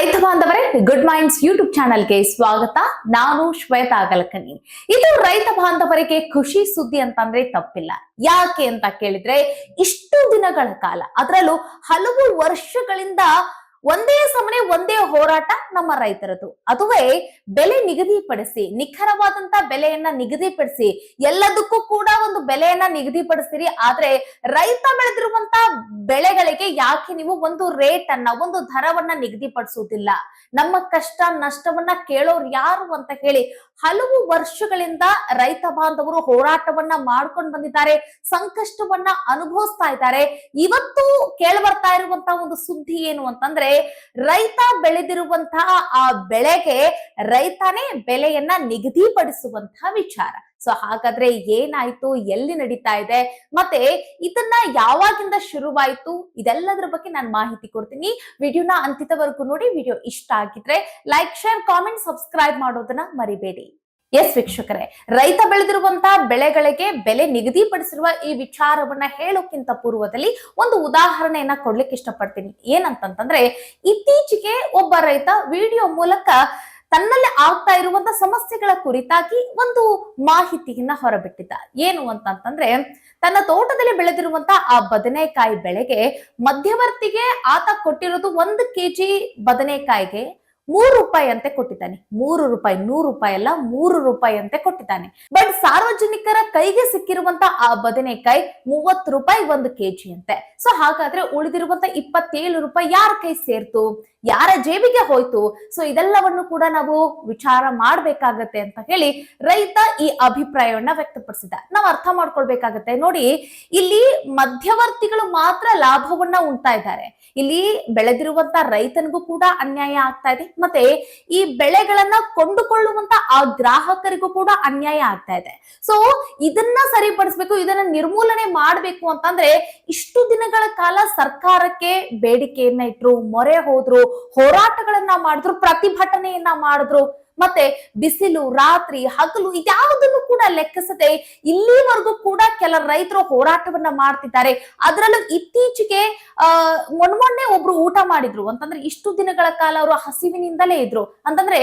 ರೈತ ಬಾಂಧವರೇ good minds YouTube ಚಾನಲ್ಗೆ ಸ್ವಾಗತ. ನಾನು ಶ್ವೇತಾ ಗಲಕನಿ ಇದು ರೈತ ಬಾಂಧವರಿಗೆ ಖುಷಿ ಸುದ್ದಿ ಅಂತಂದ್ರೆ ತಪ್ಪಿಲ್ಲ. ಯಾಕೆ ಅಂತ ಕೇಳಿದ್ರೆ, ಇಷ್ಟು ದಿನಗಳ ಕಾಲ, ಅದರಲ್ಲೂ ಹಲವು ವರ್ಷಗಳಿಂದ ಒಂದೇ ಸಮನೆ ಒಂದೇ ಹೋರಾಟ ನಮ್ಮ ರೈತರದು. ಅದುವೇ ಬೆಲೆ ನಿಗದಿಪಡಿಸಿ, ನಿಖರವಾದಂತ ಬೆಲೆಯನ್ನ ನಿಗದಿಪಡಿಸಿ, ಎಲ್ಲದಕ್ಕೂ ಕೂಡ ಒಂದು ಬೆಲೆಯನ್ನ ನಿಗದಿಪಡಿಸ್ತೀರಿ. ಆದ್ರೆ ರೈತ ಬೆಳೆದಿರುವಂತ ಬೆಳೆಗಳಿಗೆ ಯಾಕೆ ನೀವು ಒಂದು ರೇಟ್ ಅನ್ನ ಒಂದು ದರವನ್ನ ನಿಗದಿಪಡಿಸುವುದಿಲ್ಲ? ನಮ್ಮ ಕಷ್ಟ, ನಷ್ಟವನ್ನ ಕೇಳೋರು ಯಾರು ಅಂತ ಹೇಳಿ ಹಲವು ವರ್ಷಗಳಿಂದ ರೈತ ಬಾಂಧವರು ಹೋರಾಟವನ್ನ ಮಾಡ್ಕೊಂಡು ಬಂದಿದ್ದಾರೆ, ಸಂಕಷ್ಟವನ್ನ ಅನುಭವಿಸ್ತಾ ಇದ್ದಾರೆ. ಇವತ್ತು ಕೇಳ್ಬರ್ತಾ ಇರುವಂತಹ ಒಂದು ಸುದ್ದಿ ಏನು ಅಂತಂದ್ರೆ, ರೈತ ಬೆಳೆದಿರುವಂತಹ ಆ ಬೆಳೆಗೆ ರೈತನೇ ಬೆಲೆಯನ್ನ ನಿಗದಿಪಡಿಸುವಂತಹ ವಿಚಾರ. ಸೊ ಹಾಗಾದ್ರೆ ಏನಾಯ್ತು? ಎಲ್ಲಿ ನಡೀತಾ ಇದೆ? ಮತ್ತೆ ಇದನ್ನ ಯಾವಾಗಿಂದ ಶುರುವಾಯ್ತು? ಇದೆಲ್ಲದರ ಬಗ್ಗೆ ನಾನು ಮಾಹಿತಿ ಕೊಡ್ತೀನಿ. ವಿಡಿಯೋನ ಅಂತಿತವರೆಗೂ ನೋಡಿ, ವಿಡಿಯೋ ಇಷ್ಟ ಆಗಿದ್ರೆ ಲೈಕ್ ಶೇರ್ ಕಾಮೆಂಟ್ ಸಬ್ಸ್ಕ್ರೈಬ್ ಮಾಡೋದನ್ನ ಮರಿಬೇಡಿ. ಎಸ್ ವೀಕ್ಷಕರೇ, ರೈತ ಬೆಳೆದಿರುವಂತಹ ಬೆಳೆಗಳಿಗೆ ಬೆಲೆ ನಿಗದಿಪಡಿಸಿರುವ ಈ ವಿಚಾರವನ್ನ ಹೇಳೋಕ್ಕಿಂತ ಪೂರ್ವದಲ್ಲಿ ಒಂದು ಉದಾಹರಣೆಯನ್ನ ಕೊಡ್ಲಿಕ್ಕೆ ಇಷ್ಟಪಡ್ತೀನಿ. ಏನಂತಂತಂದ್ರೆ, ಇತ್ತೀಚೆಗೆ ಒಬ್ಬ ರೈತ ವಿಡಿಯೋ ಮೂಲಕ ತನ್ನಲ್ಲಿ ಆಗ್ತಾ ಇರುವಂತ ಸಮಸ್ಯೆಗಳ ಕುರಿತಾಗಿ ಒಂದು ಮಾಹಿತಿಯನ್ನ ಹೊರಬಿಟ್ಟಿದ್ದ. ಏನು ಅಂತಂತಂದ್ರೆ, ತನ್ನ ತೋಟದಲ್ಲಿ ಬೆಳೆದಿರುವಂತ ಆ ಬದನೆಕಾಯಿ ಬೆಳೆಗೆ ಮಧ್ಯವರ್ತಿಗೆ ಆತ ಕೊಟ್ಟಿರೋದು ಒಂದು ಕೆಜಿ ಬದನೆಕಾಯಿಗೆ ಮೂರು ರೂಪಾಯಿ ಅಂತೆ ಕೊಟ್ಟಿದ್ದಾನೆ. ಮೂರು ರೂಪಾಯಿ, ನೂರು ರೂಪಾಯಿ ಅಲ್ಲ, ಮೂರು ರೂಪಾಯಿ ಅಂತೆ ಕೊಟ್ಟಿದ್ದಾನೆ. ಬಟ್ ಸಾರ್ವಜನಿಕರ ಕೈಗೆ ಸಿಕ್ಕಿರುವಂತ ಆ ಬದನೆಕಾಯಿ ಮೂವತ್ತು ರೂಪಾಯಿ ಒಂದು ಕೆಜಿ ಅಂತೆ. ಸೊ ಹಾಗಾದ್ರೆ ಉಳಿದಿರುವಂತ ಇಪ್ಪತ್ತೇಳು ರೂಪಾಯಿ ಯಾರ ಕೈ ಸೇರ್ತು? ಯಾರ ಜೇಬಿಗೆ ಹೋಯ್ತು? ಸೊ ಇದೆಲ್ಲವನ್ನು ಕೂಡ ನಾವು ವಿಚಾರ ಮಾಡ್ಬೇಕಾಗತ್ತೆ ಅಂತ ಹೇಳಿ ರೈತ ಈ ಅಭಿಪ್ರಾಯವನ್ನ ವ್ಯಕ್ತಪಡಿಸಿದ. ನಾವು ಅರ್ಥ ಮಾಡ್ಕೊಳ್ಬೇಕಾಗತ್ತೆ. ನೋಡಿ, ಇಲ್ಲಿ ಮಧ್ಯವರ್ತಿಗಳು ಮಾತ್ರ ಲಾಭವನ್ನ ಉಂಟಾ ಇದ್ದಾರೆ. ಇಲ್ಲಿ ಬೆಳೆದಿರುವಂತ ರೈತನಿಗೂ ಕೂಡ ಅನ್ಯಾಯ ಆಗ್ತಾ ಇದೆ. ಮತ್ತೆ ಈ ಬೆಳೆಗಳನ್ನ ಕೊಂಡುಕೊಳ್ಳುವಂತ ಆ ಗ್ರಾಹಕರಿಗೂ ಕೂಡ ಅನ್ಯಾಯ ಆಗ್ತಾ ಇದೆ. ಸೊ ಇದನ್ನ ಸರಿಪಡಿಸ್ಬೇಕು, ಇದನ್ನ ನಿರ್ಮೂಲನೆ ಮಾಡ್ಬೇಕು ಅಂತಂದ್ರೆ ಇಷ್ಟು ದಿನಗಳ ಕಾಲ ಸರ್ಕಾರಕ್ಕೆ ಬೇಡಿಕೆಯನ್ನ ಇಟ್ರು ಮೊರೆ ಹೋದ್ರು ಹೋರಾಟಗಳನ್ನ ಮಾಡಿದ್ರು ಪ್ರತಿಭಟನೆಯನ್ನ ಮಾಡಿದ್ರು. ಮತ್ತೆ ಬಿಸಿಲು, ರಾತ್ರಿ, ಹಗಲು ಇದ್ಯಾವುದನ್ನು ಕೂಡ ಲೆಕ್ಕಿಸದೆ ಇಲ್ಲಿವರೆಗೂ ಕೂಡ ಕೆಲ ರೈತರು ಹೋರಾಟವನ್ನ ಮಾಡ್ತಿದ್ದಾರೆ. ಅದರಲ್ಲೂ ಇತ್ತೀಚೆಗೆ ಮೊನ್ಮೊನ್ನೆ ಮೊನ್ನೆ ಒಬ್ರು ಊಟ ಮಾಡಿದ್ರು. ಅಂತಂದ್ರೆ ಇಷ್ಟು ದಿನಗಳ ಕಾಲ ಅವರು ಹಸಿವಿನಿಂದಲೇ ಇದ್ರು. ಅಂತಂದ್ರೆ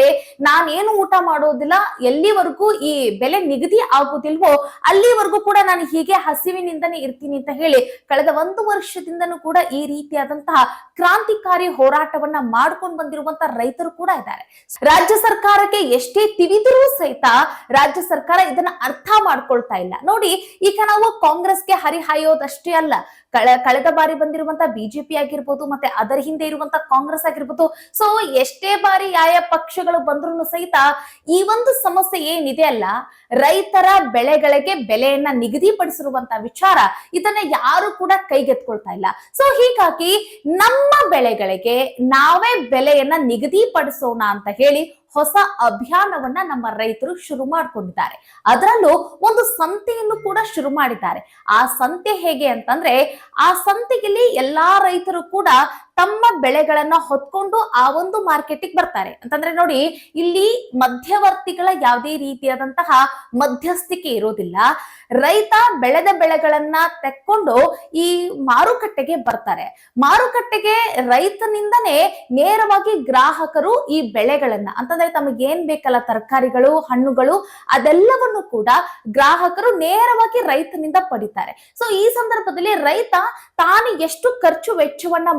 ನಾನೇನು ಊಟ ಮಾಡೋದಿಲ್ಲ, ಎಲ್ಲಿವರೆಗೂ ಈ ಬೆಲೆ ನಿಗದಿ ಆಗೋದಿಲ್ವೋ ಅಲ್ಲಿವರೆಗೂ ಕೂಡ ನಾನು ಹೀಗೆ ಹಸಿವಿನಿಂದನೇ ಇರ್ತೀನಿ ಅಂತ ಹೇಳಿ ಕಳೆದ ಒಂದು ವರ್ಷದಿಂದನೂ ಕೂಡ ಈ ರೀತಿಯಾದಂತಹ ಕ್ರಾಂತಿಕಾರಿ ಹೋರಾಟವನ್ನ ಮಾಡ್ಕೊಂಡು ಬಂದಿರುವಂತಹ ರೈತರು ಕೂಡ ಇದ್ದಾರೆ. ರಾಜ್ಯ ಸರ್ಕಾರಕ್ಕೆ ಎಷ್ಟೇ ತಿವಿದರೂ ಸಹಿತ ರಾಜ್ಯ ಸರ್ಕಾರ ಇದನ್ನ ಅರ್ಥ ಮಾಡ್ಕೊಳ್ತಾ ಇಲ್ಲ. ನೋಡಿ, ಈಗ ನಾವು ಕಾಂಗ್ರೆಸ್ಗೆ ಹರಿಹಾಯೋದಷ್ಟೇ ಅಲ್ಲ. ಕಳೆ, ಕಳೆದ ಬಾರಿ ಬಂದಿರುವಂತ ಬಿಜೆಪಿ ಆಗಿರ್ಬೋದು, ಮತ್ತೆ ಅದರ ಹಿಂದೆ ಇರುವಂತ ಕಾಂಗ್ರೆಸ್ ಆಗಿರ್ಬೋದು, ಸೊ ಎಷ್ಟೇ ಬಾರಿ ಯಾವ ಪಕ್ಷಗಳು ಬಂದ್ರು ಸಹಿತ ಈ ಒಂದು ಸಮಸ್ಯೆ ಏನಿದೆ ಅಲ್ಲ, ರೈತರ ಬೆಳೆಗಳಿಗೆ ಬೆಲೆಯನ್ನ ನಿಗದಿಪಡಿಸಿರುವಂತ ವಿಚಾರ ಇದನ್ನ ಯಾರು ಕೂಡ ಕೈಗೆತ್ಕೊಳ್ತಾ ಇಲ್ಲ. ಸೊ ಹೀಗಾಗಿ ನಮ್ಮ ಬೆಳೆಗಳಿಗೆ ನಾವೇ ಬೆಲೆಯನ್ನ ನಿಗದಿಪಡಿಸೋಣ ಅಂತ ಹೇಳಿ ಹೊಸ ಅಭಿಯಾನವನ್ನ ನಮ್ಮ ರೈತರು ಶುರು ಮಾಡ್ಕೊಂಡಿದ್ದಾರೆ. ಅದರಲ್ಲೂ ಒಂದು ಸಂತೆಯನ್ನು ಕೂಡ ಶುರು ಮಾಡಿದ್ದಾರೆ. ಆ ಸಂತೆ ಹೇಗೆ ಅಂತಂದ್ರೆ, ಆ ಸಂತೆಯಲ್ಲಿ ಎಲ್ಲಾ ರೈತರು ಕೂಡ ತಮ್ಮ ಬೆಳೆಗಳನ್ನ ಹೊತ್ಕೊಂಡು ಆ ಒಂದು ಮಾರ್ಕೆಟಿಗೆ ಬರ್ತಾರೆ. ಅಂತಂದ್ರೆ ನೋಡಿ, ಇಲ್ಲಿ ಮಧ್ಯವರ್ತಿಗಳ ಯಾವುದೇ ರೀತಿಯಾದಂತಹ ಮಧ್ಯಸ್ಥಿಕೆ ಇರೋದಿಲ್ಲ. ರೈತ ಬೆಳೆದ ಬೆಳೆಗಳನ್ನ ತೆಕ್ಕೊಂಡು ಈ ಮಾರುಕಟ್ಟೆಗೆ ಬರ್ತಾರೆ. ಮಾರುಕಟ್ಟೆಗೆ ರೈತನಿಂದನೇ ನೇರವಾಗಿ ಗ್ರಾಹಕರು ಈ ಬೆಳೆಗಳನ್ನ, ಅಂತಂದ್ರೆ ತಮಗೆ ಏನ್ ಬೇಕಲ್ಲ ತರಕಾರಿಗಳು, ಹಣ್ಣುಗಳು, ಅದೆಲ್ಲವನ್ನು ಕೂಡ ಗ್ರಾಹಕರು ನೇರವಾಗಿ ರೈತನಿಂದ ಪಡಿತಾರೆ. ಸೊ ಈ ಸಂದರ್ಭದಲ್ಲಿ ರೈತ ತಾನು ಎಷ್ಟು ಖರ್ಚು ವೆಚ್ಚವನ್ನ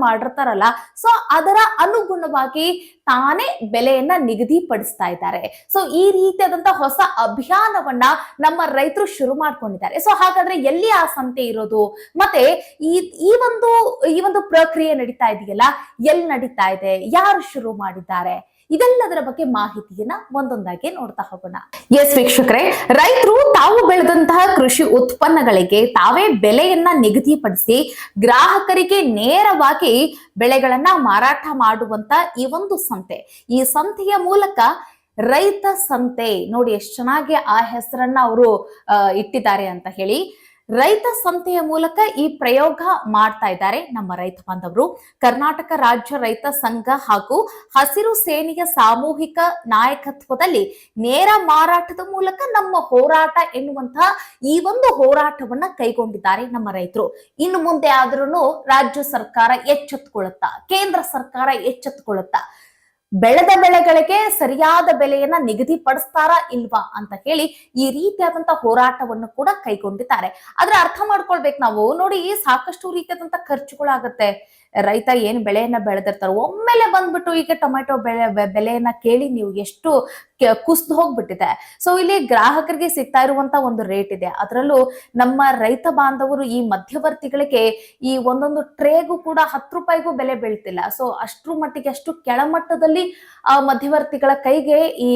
ಮಾಡಿರ್ತಾರಲ್ಲ ಸೊ ಅದರ ಅನುಗುಣವಾಗಿ ತಾನೇ ಬೆಲೆಯನ್ನ ನಿಗದಿಪಡಿಸ್ತಾ ಇದ್ದಾರೆ. ಸೊ ಈ ರೀತಿಯಾದಂತ ಹೊಸ ಅಭಿಯಾನವನ್ನ ನಮ್ಮ ರೈತರು ಶುರು ಮಾಡ್ಕೊಂಡಿದ್ದಾರೆ. ಸೊ ಹಾಗಾದ್ರೆ ಎಲ್ಲಿ ಆ ಸಂತೆ ಇರೋದು? ಮತ್ತೆ ಈ ಈ ಒಂದು ಈ ಒಂದು ಪ್ರಕ್ರಿಯೆ ನಡೀತಾ ಇದೆಯಲ್ಲ, ಎಲ್ಲಿ ನಡೀತಾ ಇದೆ? ಯಾರು ಶುರು ಮಾಡಿದ್ದಾರೆ? ಇದೆಲ್ಲದರ ಬಗ್ಗೆ ಮಾಹಿತಿಯನ್ನ ಒಂದೊಂದಾಗಿ ನೋಡ್ತಾ ಹೋಗೋಣ. ಎಸ್ ವೀಕ್ಷಕರೇ, ರೈತರು ತಾವು ಬೆಳೆದಂತಹ ಕೃಷಿ ಉತ್ಪನ್ನಗಳಿಗೆ ತಾವೇ ಬೆಲೆಯನ್ನ ನಿಗದಿಪಡಿಸಿ ಗ್ರಾಹಕರಿಗೆ ನೇರವಾಗಿ ಬೆಳೆಗಳನ್ನ ಮಾರಾಟ ಮಾಡುವಂತ ಈ ಒಂದು ಸಂತೆ. ಈ ಸಂತೆಯ ಮೂಲಕ ರೈತ ಸಂತೆ, ನೋಡಿ ಎಷ್ಟು ಚೆನ್ನಾಗಿ ಆ ಹೆಸರನ್ನ ಅವರು ಇಟ್ಟಿದ್ದಾರೆ ಅಂತ ಹೇಳಿ. ರೈತ ಸಂತೆಯ ಮೂಲಕ ಈ ಪ್ರಯೋಗ ಮಾಡ್ತಾ ಇದ್ದಾರೆ ನಮ್ಮ ರೈತ ಬಾಂಧವರು. ಕರ್ನಾಟಕ ರಾಜ್ಯ ರೈತ ಸಂಘ ಹಾಗೂ ಹಸಿರು ಸೇನೆಯ ಸಾಮೂಹಿಕ ನಾಯಕತ್ವದಲ್ಲಿ ನೇರ ಮಾರಾಟದ ಮೂಲಕ ನಮ್ಮ ಹೋರಾಟ ಎನ್ನುವಂತಹ ಈ ಒಂದು ಹೋರಾಟವನ್ನ ಕೈಗೊಂಡಿದ್ದಾರೆ ನಮ್ಮ ರೈತರು. ಇನ್ನು ಮುಂದೆ ಆದ್ರೂ ರಾಜ್ಯ ಸರ್ಕಾರ ಎಚ್ಚೆತ್ತುಕೊಳ್ಳುತ್ತಾ ಕೇಂದ್ರ ಸರ್ಕಾರ ಎಚ್ಚೆತ್ತುಕೊಳ್ಳುತ್ತಾ ಬೆಳೆದ ಬೆಳೆಗಳಿಗೆ ಸರಿಯಾದ ಬೆಲೆಯನ್ನ ನಿಗದಿಪಡಿಸ್ತಾರಾ ಇಲ್ವಾ ಅಂತ ಹೇಳಿ ಈ ರೀತಿಯಾದಂತಹ ಹೋರಾಟವನ್ನು ಕೂಡ ಕೈಗೊಂಡಿದ್ದಾರೆ. ಆದ್ರೆ ಅರ್ಥ ಮಾಡ್ಕೊಳ್ಬೇಕು ನಾವು. ನೋಡಿ, ಸಾಕಷ್ಟು ರೀತಿಯಾದಂತಹ ಖರ್ಚುಗಳಾಗತ್ತೆ. ರೈತ ಏನ್ ಬೆಳೆಯನ್ನ ಬೆಳೆದಿರ್ತಾರೋ, ಒಮ್ಮೆಲೆ ಬಂದ್ಬಿಟ್ಟು ಈಗ ಟೊಮೆಟೊ ಬೆಳೆ ಬೆಲೆಯನ್ನ ಕೇಳಿ ನೀವು ಎಷ್ಟು ಕುಸ್ದು ಹೋಗ್ಬಿಟ್ಟಿದೆ. ಸೊ ಇಲ್ಲಿ ಗ್ರಾಹಕರಿಗೆ ಸಿಗ್ತಾ ಇರುವಂತ ಒಂದು ರೇಟ್ ಇದೆ. ಅದರಲ್ಲೂ ನಮ್ಮ ರೈತ ಬಾಂಧವರು ಈ ಮಧ್ಯವರ್ತಿಗಳಿಗೆ ಈ ಒಂದೊಂದು ಟ್ರೇಗೂ ಕೂಡ ಹತ್ತು ರೂಪಾಯಿಗೂ ಬೆಲೆ ಬೀಳ್ತಿಲ್ಲ. ಸೊ ಅಷ್ಟ್ರ ಮಟ್ಟಿಗೆ ಅಷ್ಟು ಕೆಳಮಟ್ಟದಲ್ಲಿ ಆ ಮಧ್ಯವರ್ತಿಗಳ ಕೈಗೆ ಈ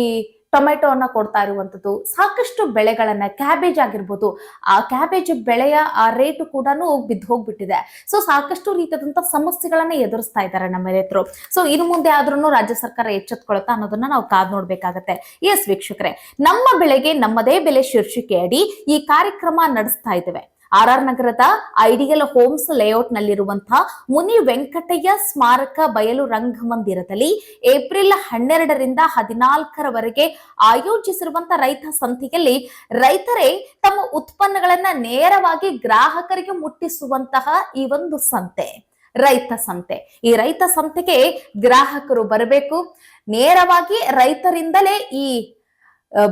ಟೊಮೆಟೊವನ್ನ ಕೊಡ್ತಾ ಇರುವಂತದ್ದು ಸಾಕಷ್ಟು ಬೆಳೆಗಳನ್ನ ಕ್ಯಾಬೇಜ್ ಆಗಿರ್ಬೋದು. ಆ ಕ್ಯಾಬೇಜ್ ಬೆಳೆಯ ಆ ರೇಟು ಕೂಡ ಬಿದ್ದು ಹೋಗ್ಬಿಟ್ಟಿದೆ. ಸೊ ಸಾಕಷ್ಟು ರೀತಿಯಾದಂತ ಸಮಸ್ಯೆಗಳನ್ನ ಎದುರಿಸ್ತಾ ಇದ್ದಾರೆ ನಮ್ಮ ರೈತರು. ಸೊ ಇನ್ನು ಮುಂದೆ ಆದ್ರೂ ರಾಜ್ಯ ಸರ್ಕಾರ ಎಚ್ಚೆತ್ಕೊಳುತ್ತಾ ಅನ್ನೋದನ್ನ ನಾವು ಕಾದ್ ನೋಡ್ಬೇಕಾಗತ್ತೆ. ಎಸ್ ವೀಕ್ಷಕರೇ, ನಮ್ಮ ಬೆಳೆಗೆ ನಮ್ಮದೇ ಬೆಲೆ ಶೀರ್ಷಿಕೆ ಅಡಿ ಈ ಕಾರ್ಯಕ್ರಮ ನಡೆಸ್ತಾ ಇದ್ದೇವೆ. ಆರ್ ಆರ್ ನಗರದ ಐಡಿಯಲ್ ಹೋಮ್ಸ್ ಲೇಔಟ್ ನಲ್ಲಿರುವಂತಹ ಮುನಿ ವೆಂಕಟಯ್ಯ ಸ್ಮಾರಕ ಬಯಲು ರಂಗಮಂದಿರದಲ್ಲಿ ಏಪ್ರಿಲ್ ಹನ್ನೆರಡರಿಂದ ಹದಿನಾಲ್ಕರವರೆಗೆ ಆಯೋಜಿಸಿರುವಂತಹ ರೈತ ಸಂತೆಯಲ್ಲಿ ರೈತರೇ ತಮ್ಮ ಉತ್ಪನ್ನಗಳನ್ನ ನೇರವಾಗಿ ಗ್ರಾಹಕರಿಗೆ ಮುಟ್ಟಿಸುವಂತಹ ಈ ಒಂದು ಸಂತೆ, ರೈತ ಸಂತೆ. ಈ ರೈತ ಸಂತೆಗೆ ಗ್ರಾಹಕರು ಬರಬೇಕು. ನೇರವಾಗಿ ರೈತರಿಂದಲೇ ಈ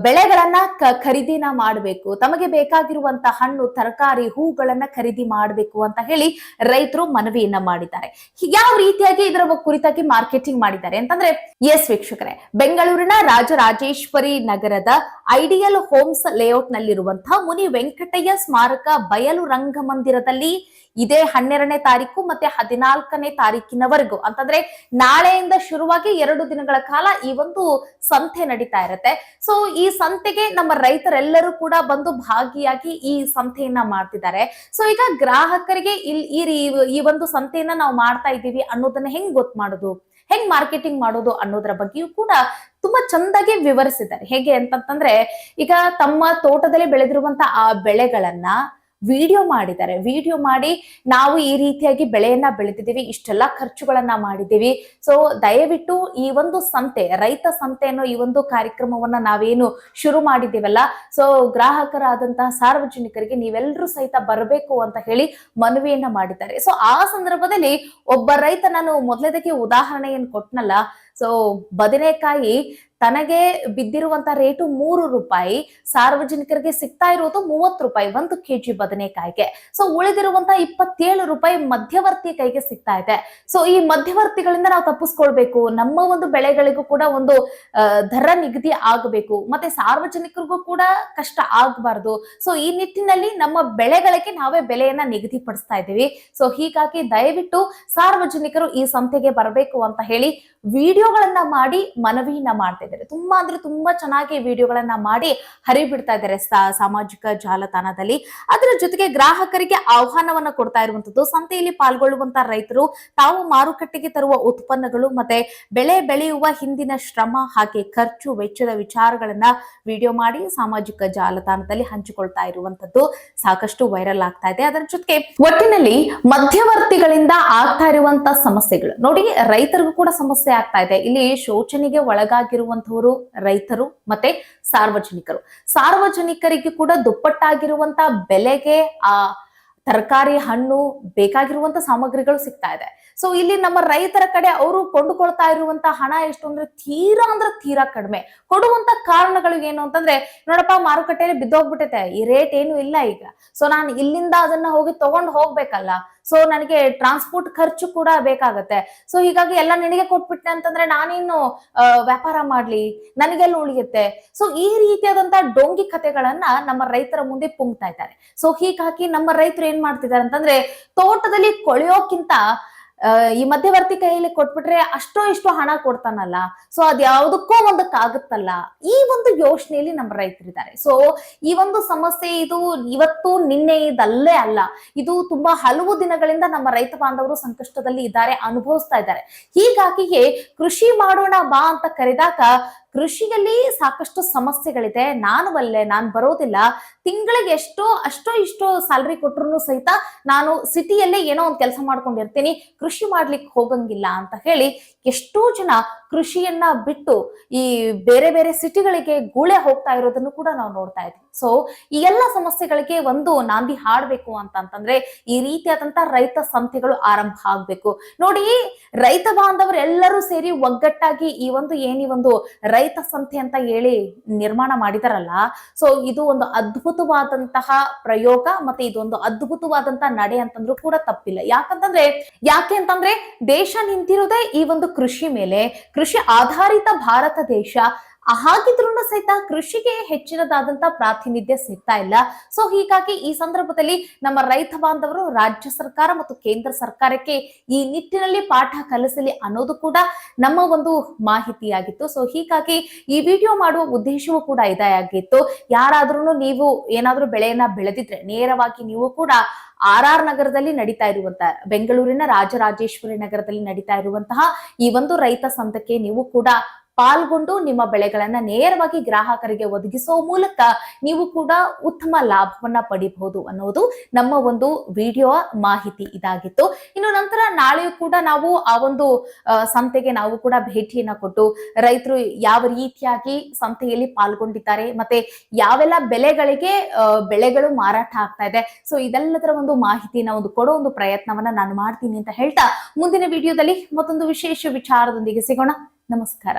ಬೆಳೆಗಳನ್ನ ಖರೀದಿನ ಮಾಡಬೇಕು. ತಮಗೆ ಬೇಕಾಗಿರುವಂತ ಹಣ್ಣು, ತರಕಾರಿ, ಹೂಗಳನ್ನ ಖರೀದಿ ಮಾಡಬೇಕು ಅಂತ ಹೇಳಿ ರೈತರು ಮನವಿಯನ್ನ ಮಾಡಿದ್ದಾರೆ. ಯಾವ ರೀತಿಯಾಗಿ ಇದರ ಕುರಿತಾಗಿ ಮಾರ್ಕೆಟಿಂಗ್ ಮಾಡಿದ್ದಾರೆ ಅಂತಂದ್ರೆ, ಎಸ್ ವೀಕ್ಷಕರೇ, ಬೆಂಗಳೂರಿನ ರಾಜರಾಜೇಶ್ವರಿ ನಗರದ ಐಡಿಯಲ್ ಹೋಮ್ಸ್ ಲೇಔಟ್ ನಲ್ಲಿರುವಂತಹ ಮುನಿ ವೆಂಕಟಯ್ಯ ಸ್ಮಾರಕ ಬಯಲು ರಂಗಮಂದಿರದಲ್ಲಿ ಇದೇ ಹನ್ನೆರಡನೇ ತಾರೀಕು ಮತ್ತೆ ಹದಿನಾಲ್ಕನೇ ತಾರೀಕಿನವರೆಗೂ, ಅಂತಂದ್ರೆ ನಾಳೆಯಿಂದ ಶುರುವಾಗಿ ಎರಡು ದಿನಗಳ ಕಾಲ ಈ ಒಂದು ಸಂತೆ ನಡೀತಾ ಇರತ್ತೆ. ಸೊ ಈ ಸಂತೆಗೆ ನಮ್ಮ ರೈತರೆಲ್ಲರೂ ಕೂಡ ಬಂದು ಭಾಗಿಯಾಗಿ ಈ ಸಂತೆಯನ್ನ ಮಾಡ್ತಿದ್ದಾರೆ. ಸೊ ಈಗ ಗ್ರಾಹಕರಿಗೆ ಇಲ್ಲಿ ಈ ಈ ಒಂದು ಸಂತೆಯನ್ನ ನಾವು ಮಾಡ್ತಾ ಇದ್ದೀವಿ ಅನ್ನೋದನ್ನ ಹೆಂಗ್ ಗೊತ್ತು ಮಾಡೋದು? ಹೆಂಗ್ ಮಾರ್ಕೆಟಿಂಗ್ ಮಾಡೋದು ಅನ್ನೋದ್ರ ಬಗ್ಗೆಯೂ ಕೂಡ ತುಂಬಾ ಚಂದಾಗಿ ವಿವರಿಸಿದ್ದಾರೆ. ಹೇಗೆ ಅಂತಂತಂದ್ರೆ, ಈಗ ತಮ್ಮ ತೋಟದಲ್ಲಿ ಬೆಳೆದಿರುವಂತ ಆ ಬೆಳೆಗಳನ್ನ ವಿಡಿಯೋ ಮಾಡಿದ್ದಾರೆ. ವಿಡಿಯೋ ಮಾಡಿ ನಾವು ಈ ರೀತಿಯಾಗಿ ಬೆಳೆಯನ್ನ ಬೆಳೆದಿದ್ದೀವಿ ಇಷ್ಟೆಲ್ಲ ಖರ್ಚುಗಳನ್ನ ಮಾಡಿದ್ದೀವಿ. ಸೊ ದಯವಿಟ್ಟು ಈ ಒಂದು ಸಂತೆ, ರೈತ ಸಂತೆ ಅನ್ನೋ ಈ ಒಂದು ಕಾರ್ಯಕ್ರಮವನ್ನ ನಾವೇನು ಶುರು ಮಾಡಿದ್ದೀವಲ್ಲ ಸೊ ಗ್ರಾಹಕರಾದಂತಹ ಸಾರ್ವಜನಿಕರಿಗೆ ನೀವೆಲ್ಲರೂ ಸಹಿತ ಬರಬೇಕು ಅಂತ ಹೇಳಿ ಮನವಿಯನ್ನ ಮಾಡಿದ್ದಾರೆ. ಸೊ ಆ ಸಂದರ್ಭದಲ್ಲಿ ಒಬ್ಬ ರೈತ ನಾನು ಮೊದಲೇದಕ್ಕೆ ಉದಾಹರಣೆಯನ್ನು ಕೊಟ್ನಲ್ಲ ಸೊ ಬದನೆಕಾಯಿ ತನಗೆ ಬಿದ್ದಿರುವಂತ ರೇಟು ಮೂರು ರೂಪಾಯಿ, ಸಾರ್ವಜನಿಕರಿಗೆ ಸಿಗ್ತಾ ಇರೋದು ಮೂವತ್ತು ರೂಪಾಯಿ, ಒಂದು ಕೆಜಿ ಬದನೆಕಾಯಿಗೆ. ಸೊ ಉಳಿದಿರುವಂತ ಇಪ್ಪತ್ತೇಳು ರೂಪಾಯಿ ಮಧ್ಯವರ್ತಿ ಕೈಗೆ ಸಿಗ್ತಾ ಇದೆ. ಸೊ ಈ ಮಧ್ಯವರ್ತಿಗಳಿಂದ ನಾವು ತಪ್ಪಿಸ್ಕೊಳ್ಬೇಕು. ನಮ್ಮ ಒಂದು ಬೆಳೆಗಳಿಗೂ ಕೂಡ ಒಂದು ದರ ನಿಗದಿ ಆಗಬೇಕು. ಮತ್ತೆ ಸಾರ್ವಜನಿಕರಿಗೂ ಕೂಡ ಕಷ್ಟ ಆಗಬಾರ್ದು. ಸೊ ಈ ನಿಟ್ಟಿನಲ್ಲಿ ನಮ್ಮ ಬೆಳೆಗಳಿಗೆ ನಾವೇ ಬೆಲೆಯನ್ನ ನಿಗದಿಪಡಿಸ್ತಾ ಇದ್ದೀವಿ. ಸೊ ಹೀಗಾಗಿ ದಯವಿಟ್ಟು ಸಾರ್ವಜನಿಕರು ಈ ಸಂತೆಗೆ ಬರಬೇಕು ಅಂತ ಹೇಳಿ, ವಿಡಿಯೋಗಳನ್ನ ಮಾಡಿ ಮನವಿಯನ್ನ ಮಾಡ್ತಾ ಇದ್ದಾರೆ ತುಂಬಾ ಅಂದ್ರೆ ತುಂಬಾ ಚೆನ್ನಾಗಿ ವಿಡಿಯೋಗಳನ್ನ ಮಾಡಿ ಹರಿಬಿಡ್ತಾ ಇದ್ದಾರೆ ಸಾಮಾಜಿಕ ಜಾಲತಾಣದಲ್ಲಿ. ಅದರ ಜೊತೆಗೆ ಗ್ರಾಹಕರಿಗೆ ಆಹ್ವಾನವನ್ನ ಕೊಡ್ತಾ ಇರುವಂತದ್ದು, ಸಂತೆಯಲ್ಲಿ ಪಾಲ್ಗೊಳ್ಳುವಂತ ರೈತರು ತಾವು ಮಾರುಕಟ್ಟೆಗೆ ತರುವ ಉತ್ಪನ್ನಗಳು ಮತ್ತೆ ಬೆಳೆ ಬೆಳೆಯುವ ಹಿಂದಿನ ಶ್ರಮ ಹಾಗೆ ಖರ್ಚು ವೆಚ್ಚದ ವಿಚಾರಗಳನ್ನ ವಿಡಿಯೋ ಮಾಡಿ ಸಾಮಾಜಿಕ ಜಾಲತಾಣದಲ್ಲಿ ಹಂಚಿಕೊಳ್ತಾ ಇರುವಂತದ್ದು ಸಾಕಷ್ಟು ವೈರಲ್ ಆಗ್ತಾ ಇದೆ. ಅದರ ಜೊತೆಗೆ ಒಟ್ಟಿನಲ್ಲಿ ಮಧ್ಯವರ್ತಿಗಳಿಂದ ಆಗ್ತಾ ಇರುವಂತ ಸಮಸ್ಯೆಗಳು. ನೋಡಿ, ರೈತರಿಗೂ ಕೂಡ ಸಮಸ್ಯೆ ಆಗ್ತಾ ಇದೆ. ಇಲ್ಲಿ ಶೋಚನೆಗೆ ಒಳಗಾಗಿರುವಂತವರು ರೈತರು ಮತ್ತೆ ಸಾರ್ವಜನಿಕರು. ಸಾರ್ವಜನಿಕರಿಗೆ ಕೂಡ ದುಪ್ಪಟ್ಟಾಗಿರುವಂತ ಬೆಲೆಗೆ ಆ ತರಕಾರಿ ಹಣ್ಣು ಬೇಕಾಗಿರುವಂತ ಸಾಮಗ್ರಿಗಳು ಸಿಗ್ತಾ ಇದೆ. ಸೊ ಇಲ್ಲಿ ನಮ್ಮ ರೈತರ ಕಡೆ ಅವರು ಕೊಂಡುಕೊಳ್ತಾ ಇರುವಂತ ಹಣ ಎಷ್ಟು ಅಂದ್ರೆ ತೀರಾ ಅಂದ್ರೆ ತೀರಾ ಕಡಿಮೆ. ಕೊಡುವಂತ ಕಾರಣಗಳು ಏನು ಅಂತಂದ್ರೆ, ನೋಡಪ್ಪ ಮಾರುಕಟ್ಟೆಯಲ್ಲಿ ಬಿದ್ದೋಗ್ಬಿಟ್ಟೈತೆ. ಈ ರೇಟ್ ಏನು ಇಲ್ಲ ಈಗ. ಸೊ ನಾನು ಇಲ್ಲಿಂದ ಅದನ್ನ ಹೋಗಿ ತಗೊಂಡ್ ಹೋಗ್ಬೇಕಲ್ಲ. ಸೊ ನನಗೆ ಟ್ರಾನ್ಸ್ಪೋರ್ಟ್ ಖರ್ಚು ಕೂಡ ಬೇಕಾಗತ್ತೆ. ಸೊ ಹೀಗಾಗಿ ಎಲ್ಲ ನಿನಗೆ ಕೊಟ್ಬಿಟ್ಟೆ ಅಂತಂದ್ರೆ ನಾನೇನು ವ್ಯಾಪಾರ ಮಾಡ್ಲಿ? ನನಗೆಲ್ಲ ಉಳಿಯುತ್ತೆ. ಸೊ ಈ ರೀತಿಯಾದಂತ ಡೊಂಗಿ ಕಥೆಗಳನ್ನ ನಮ್ಮ ರೈತರ ಮುಂದೆ ಪುಂಗ್ತಾ ಇದ್ದಾರೆ. ಸೊ ಹೀಗಾಗಿ ನಮ್ಮ ರೈತರು ಏನ್ ಮಾಡ್ತಿದ್ದಾರೆ ಅಂತಂದ್ರೆ, ತೋಟದಲ್ಲಿ ಕೊಳೆಯೋಕ್ಕಿಂತ ಈ ಮಧ್ಯವರ್ತಿ ಕೈಯಲ್ಲಿ ಕೊಟ್ಬಿಟ್ರೆ ಅಷ್ಟೋ ಇಷ್ಟೋ ಹಣ ಕೊಡ್ತಾನಲ್ಲ. ಸೊ ಅದ್ ಒಂದು ಒಂದಕ್ಕಾಗುತ್ತಲ್ಲ. ಈ ಒಂದು ಯೋಚನೆಯಲ್ಲಿ ನಮ್ಮ ರೈತರಿದ್ದಾರೆ. ಸೊ ಈ ಒಂದು ಸಮಸ್ಯೆ ಇದು ಇವತ್ತು ನಿನ್ನೆ ಇದಲ್ಲೇ ಅಲ್ಲ. ಇದು ತುಂಬಾ ಹಲವು ದಿನಗಳಿಂದ ನಮ್ಮ ರೈತ ಬಾಂಧವರು ಸಂಕಷ್ಟದಲ್ಲಿ ಇದ್ದಾರೆ, ಅನುಭವಿಸ್ತಾ ಇದ್ದಾರೆ. ಹೀಗಾಗಿಯೇ ಕೃಷಿ ಮಾಡೋಣ ಬಾ ಅಂತ ಕರೆದಾಗ ಕೃಷಿಯಲ್ಲಿ ಸಾಕಷ್ಟು ಸಮಸ್ಯೆಗಳಿದೆ. ನಾನು ಬಲ್ಲೆ ನಾನು ಬರೋದಿಲ್ಲ. ತಿಂಗಳಿಗೆ ಎಷ್ಟೋ, ಅಷ್ಟೋ ಇಷ್ಟೋ ಸ್ಯಾಲ್ರಿ ಕೊಟ್ರು ಸಹಿತ ನಾನು ಸಿಟಿಯಲ್ಲೇ ಏನೋ ಒಂದು ಕೆಲಸ ಮಾಡ್ಕೊಂಡಿರ್ತೀನಿ. ಕೃಷಿ ಮಾಡ್ಲಿಕ್ಕೆ ಹೋಗಂಗಿಲ್ಲ ಅಂತ ಹೇಳಿ ಎಷ್ಟೋ ಜನ ಕೃಷಿಯನ್ನ ಬಿಟ್ಟು ಈ ಬೇರೆ ಬೇರೆ ಸಿಟಿಗಳಿಗೆ ಗುಳೆ ಹೋಗ್ತಾ ಇರೋದನ್ನು ಕೂಡ ನಾವು ನೋಡ್ತಾ ಇದ್ವಿ. ಸೊ ಈ ಎಲ್ಲ ಸಮಸ್ಯೆಗಳಿಗೆ ಒಂದು ನಾಂದಿ ಹಾಡ್ಬೇಕು ಅಂತ ಅಂತಂದ್ರೆ ಈ ರೀತಿಯಾದಂತ ರೈತ ಸಂಸ್ಥೆಗಳು ಆರಂಭ ಆಗ್ಬೇಕು. ನೋಡಿ, ರೈತ ಬಾಂಧವರು ಎಲ್ಲರೂ ಸೇರಿ ಒಗ್ಗಟ್ಟಾಗಿ ಈ ಒಂದು ಏನಿ ಒಂದು ರೈತ ಸಂಸ್ಥೆ ಅಂತ ಹೇಳಿ ನಿರ್ಮಾಣ ಮಾಡಿದಾರಲ್ಲ ಸೊ ಇದು ಒಂದು ಅದ್ಭುತವಾದಂತಹ ಪ್ರಯೋಗ ಮತ್ತೆ ಇದೊಂದು ಅದ್ಭುತವಾದಂತಹ ನಡೆ ಅಂತಂದ್ರೂ ಕೂಡ ತಪ್ಪಿಲ್ಲ. ಯಾಕಂತಂದ್ರೆ, ಯಾಕೆ ಅಂತಂದ್ರೆ ದೇಶ ನಿಂತಿರೋದೇ ಈ ಒಂದು ಕೃಷಿ ಮೇಲೆ. ಕೃಷಿ ಆಧಾರಿತ ಭಾರತ ದೇಶ ಹಾಗಿದ್ರೂ ಸಹಿತ ಕೃಷಿಗೆ ಹೆಚ್ಚಿನದಾದಂತ ಪ್ರಾತಿನಿಧ್ಯ ಸಿಗ್ತಾ ಇಲ್ಲ. ಸೊ ಹೀಗಾಗಿ ಈ ಸಂದರ್ಭದಲ್ಲಿ ನಮ್ಮ ರೈತ ಬಾಂಧವರು, ರಾಜ್ಯ ಸರ್ಕಾರ ಮತ್ತು ಕೇಂದ್ರ ಸರ್ಕಾರಕ್ಕೆ ಈ ನಿಟ್ಟಿನಲ್ಲಿ ಪಾಠ ಕಲಿಸಲಿ ಅನ್ನೋದು ಕೂಡ ನಮ್ಮ ಒಂದು ಮಾಹಿತಿಯಾಗಿತ್ತು. ಸೊ ಹೀಗಾಗಿ ಈ ವಿಡಿಯೋ ಮಾಡುವ ಉದ್ದೇಶವೂ ಕೂಡ ಇದಾಗಿತ್ತು. ಯಾರಾದ್ರೂ ನೀವು ಏನಾದ್ರೂ ಬೆಳೆಯನ್ನ ಬೆಳೆದಿದ್ರೆ, ನೇರವಾಗಿ ನೀವು ಕೂಡ ಆರ್ ಆರ್ ನಗರದಲ್ಲಿ ನಡೀತಾ ಇರುವಂತಹ ಬೆಂಗಳೂರಿನ ರಾಜರಾಜೇಶ್ವರಿ ನಗರದಲ್ಲಿ ನಡೀತಾ ಇರುವಂತಹ ಈ ಒಂದು ರೈತ ಸಂತಕ್ಕೆ ನೀವು ಕೂಡ ಪಾಲ್ಗೊಂಡು ನಿಮ್ಮ ಬೆಳೆಗಳನ್ನ ನೇರವಾಗಿ ಗ್ರಾಹಕರಿಗೆ ಒದಗಿಸುವ ಮೂಲಕ ನೀವು ಕೂಡ ಉತ್ತಮ ಲಾಭವನ್ನ ಪಡಿಬಹುದು ಅನ್ನೋದು ನಮ್ಮ ಒಂದು ವಿಡಿಯೋ ಮಾಹಿತಿ ಇದಾಗಿತ್ತು. ಇನ್ನು ನಂತರ ನಾಳೆಯೂ ಕೂಡ ನಾವು ಆ ಒಂದು ಸಂತೆಗೆ ನಾವು ಕೂಡ ಭೇಟಿಯನ್ನ ಕೊಟ್ಟು ರೈತರು ಯಾವ ರೀತಿಯಾಗಿ ಸಂತೆಯಲ್ಲಿ ಪಾಲ್ಗೊಂಡಿದ್ದಾರೆ, ಮತ್ತೆ ಯಾವೆಲ್ಲ ಬೆಲೆಗಳಿಗೆ ಬೆಳೆಗಳು ಮಾರಾಟ ಆಗ್ತಾ ಇದೆ, ಸೊ ಇದೆಲ್ಲದರ ಒಂದು ಮಾಹಿತಿನ ಒಂದು ಕೊಡೋ ಒಂದು ಪ್ರಯತ್ನವನ್ನ ನಾನು ಮಾಡ್ತೀನಿ ಅಂತ ಹೇಳ್ತಾ ಮುಂದಿನ ವಿಡಿಯೋದಲ್ಲಿ ಮತ್ತೊಂದು ವಿಶೇಷ ವಿಚಾರದೊಂದಿಗೆ ಸಿಗೋಣ. ನಮಸ್ಕಾರ.